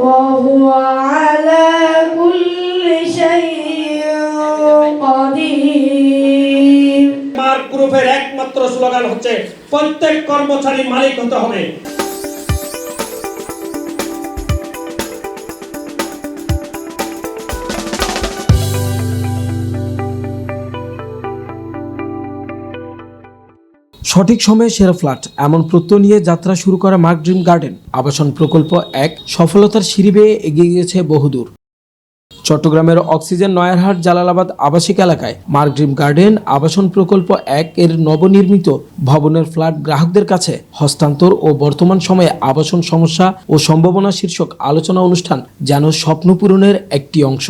وهو على كل شيء قدير mark গ্রুপের একমাত্র slogan হচ্ছে প্রত্যেক কর্মচারী মালিক হতে হবে সঠিক সময়ে সেরা ফ্ল্যাট, এমন প্রত্যয় নিয়ে যাত্রা শুরু করা মার্ক ড্রিম গার্ডেন। আবাসন প্রকল্প এক, সফলতার সিঁড়ি বেয়ে এগিয়ে গেছে বহুদূর। চট্টগ্রামের অক্সিজেন নয়ারহাট, জালালাবাদ আবাসিক এলাকায় মার্ক ড্রিম গার্ডেন আবাসন প্রকল্প এক এর নবনির্মিত ভবনের ফ্ল্যাট গ্রাহকদের কাছে হস্তান্তর ও বর্তমান সময়ে আবাসন সমস্যা ও সম্ভাবনা শীর্ষক আলোচনা অনুষ্ঠান যেন স্বপ্ন পূরণের একটি অংশ।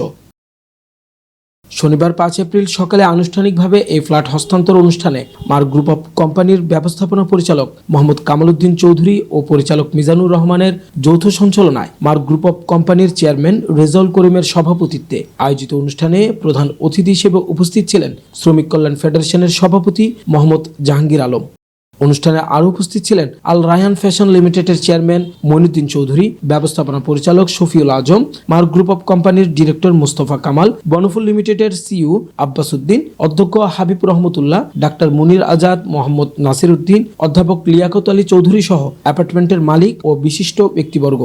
শনিবার পাঁচ এপ্রিল সকালে আনুষ্ঠানিকভাবে এই ফ্ল্যাট হস্তান্তর অনুষ্ঠানে মার্ক গ্রুপ অফ কোম্পানির ব্যবস্থাপনা পরিচালক মোহাম্মদ কামালউদ্দিন চৌধুরী ও পরিচালক মিজানুর রহমানের যৌথ সঞ্চালনায় মার্ক গ্রুপ অফ কোম্পানির চেয়ারম্যান রেজাউল করিমের সভাপতিত্বে আয়োজিত অনুষ্ঠানে প্রধান অতিথি হিসেবে উপস্থিত ছিলেন শ্রমিক কল্যাণ ফেডারেশনের সভাপতি মোহাম্মদ জাহাঙ্গীর আলম। অনুষ্ঠানে আরও উপস্থিত ছিলেন আল রায়ান ফ্যাশন লিমিটেডের চেয়ারম্যান মইনুদ্দিন চৌধুরী, ব্যবস্থাপনা পরিচালক Shafiul Azam, Mark group of কোম্পানির ডিরেক্টর মোস্তফা কামাল, বনফুল লিমিটেডের সিইও আব্বাস উদ্দিন অধ্যক্ষ হাবিব রহমতুল্লাহ, ডাক্তার মুনির আজাদ, মোহাম্মদ নাসির উদ্দিন অধ্যাপক লিয়াকত আলী চৌধুরী সহ অ্যাপার্টমেন্টের মালিক ও বিশিষ্ট ব্যক্তিবর্গ।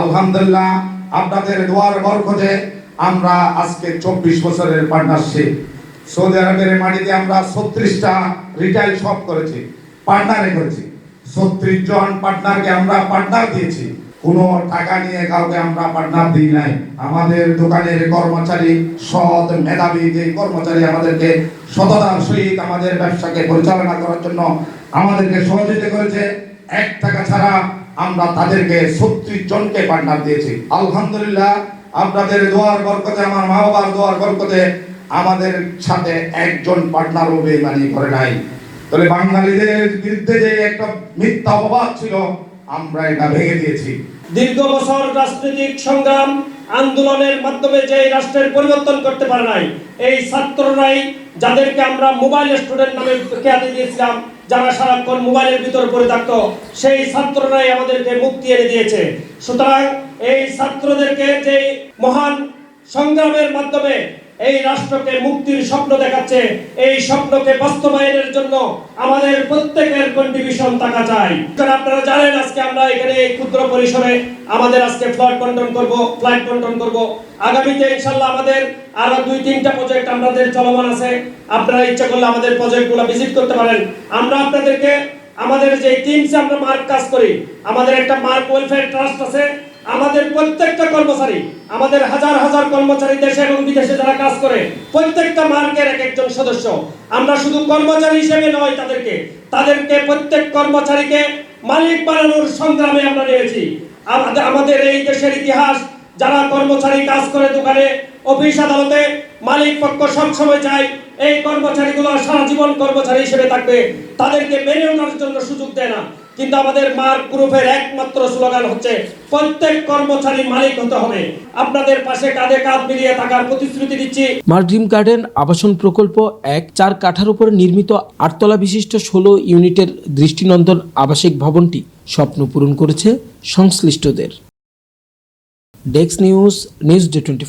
আলহামদুলিল্লাহ, আপনাদের দোয়ার বরকতে আমরা আজকে চব্বিশ বছরের পার্টনারশিপ সৌদি আরবের মাটিতে আমরা ছত্রিশটা রিটেল শপ করেছি পার্টনারে করেছি। ছত্রিশ জন পার্টনারকে আমরা পার্টনার দিয়েছি। কোনো টাকা নিয়ে কাউকে আমরা পার্টনার দিই নাই। আমাদের দোকানের কর্মচারী, সৎ মেধাবী যে কর্মচারী আমাদেরকে সততার সহিত আমাদের ব্যবসাকে পরিচালনা করার জন্য আমাদেরকে সহযোগিতা করেছে, এক টাকা ছাড়া আমরা তাদেরকে ছত্রিশ জনকে পার্টনার দিয়েছি। আলহামদুলিল্লাহ, আপনাদের দোয়ার বরকতে, আমার মা বাবার দোয়ার বরকতে আমাদের সাথে একজন পার্টনারও বেমানি করে নাই। তাহলে বাঙালিদের বিরুদ্ধে যে একটা মিথ্যা অপবাদ ছিল, আমরা এটা ভেঙে দিয়েছি। দীর্ঘ বছর রাজনৈতিক সংগ্রাম, আন্দোলনের মাধ্যমে যে রাষ্ট্রের পরিবর্তন করতে পারে নাই, এই ছাত্ররাই যাদেরকে আমরা মোবাইল স্টুডেন্ট নামে খ্যাতি দিয়েছিলাম, যারা সারাক্ষণ মোবাইলের ভিতর পড়ে থাকতো, সেই ছাত্ররাই আমাদেরকে মুক্তি এনে দিয়েছে। সুতরাং এই ছাত্রদেরকে যে মহান সংগ্রামের মাধ্যমে এই রাষ্ট্রকে মুক্তির স্বপ্ন দেখাচ্ছে, এই স্বপ্নকে বাস্তবায়নের জন্য আমাদের প্রত্যেকের কন্ট্রিবিউশন থাকা চাই। আপনারা জানেন আজকে আমরা এখানে এই ক্ষুদ্র পরিসরে আমাদের আজকে ফ্ল্যাট বন্টন করব ফ্ল্যাট বন্টন করব। আগামীতে ইনশাল্লাহ আমাদের আরও দুই, তিনটা প্রজেক্ট আমাদের চলমান আছে। আপনারা ইচ্ছা করলে আমাদের প্রজেক্টগুলো ভিজিট করতে পারেন। আমরা আপনাদেরকে আমাদের যে টিমসে আমরা মার্ক কাজ করি, আমাদের একটা মার্ক ওয়েলফেয়ার ট্রাস্ট আছে আমাদের প্রত্যেকটা কর্মচারী, আমাদের হাজার হাজার কর্মচারী দেশে এবং বিদেশে যারা কাজ করে, প্রত্যেকটা মার্কের এক একজন সদস্য। আমরা শুধু কর্মচারী হিসেবে নয় তাদেরকে তাদেরকে প্রত্যেক কর্মচারীকে মালিক বানানোর সংগ্রামে আমরা নিয়েছি। আমাদের এই দেশের ইতিহাস, যারা কর্মচারী কাজ করে দোকানে, অফিস আদালতে, মালিক পক্ষ সবসময় চায়, এই কর্মচারীগুলো সারা জীবন কর্মচারী হিসেবে থাকবে। তাদেরকে মেনে ওঠার জন্য সুযোগ দেয় না। কিন্তু আমাদের মার্ক গ্রুপের একমাত্র স্লোগান হচ্ছে, প্রত্যেক কর্মচারী মালিক হতে হবে। আপনাদের পাশে কাঁধে কাঁধ মিলিয়ে থাকার প্রতিশ্রুতি দিচ্ছি। মার্ক ড্রিম গার্ডেন আবাসন প্রকল্প এক চার কাঠার উপর নির্মিত আটতলা বিশিষ্ট ষোলো ইউনিটের দৃষ্টিনন্দন আবাসিক ভবনটি স্বপ্ন পূরণ করেছে সংশ্লিষ্টদের। ডেক্স নিউজ নিউজ ডে টোয়েন্টি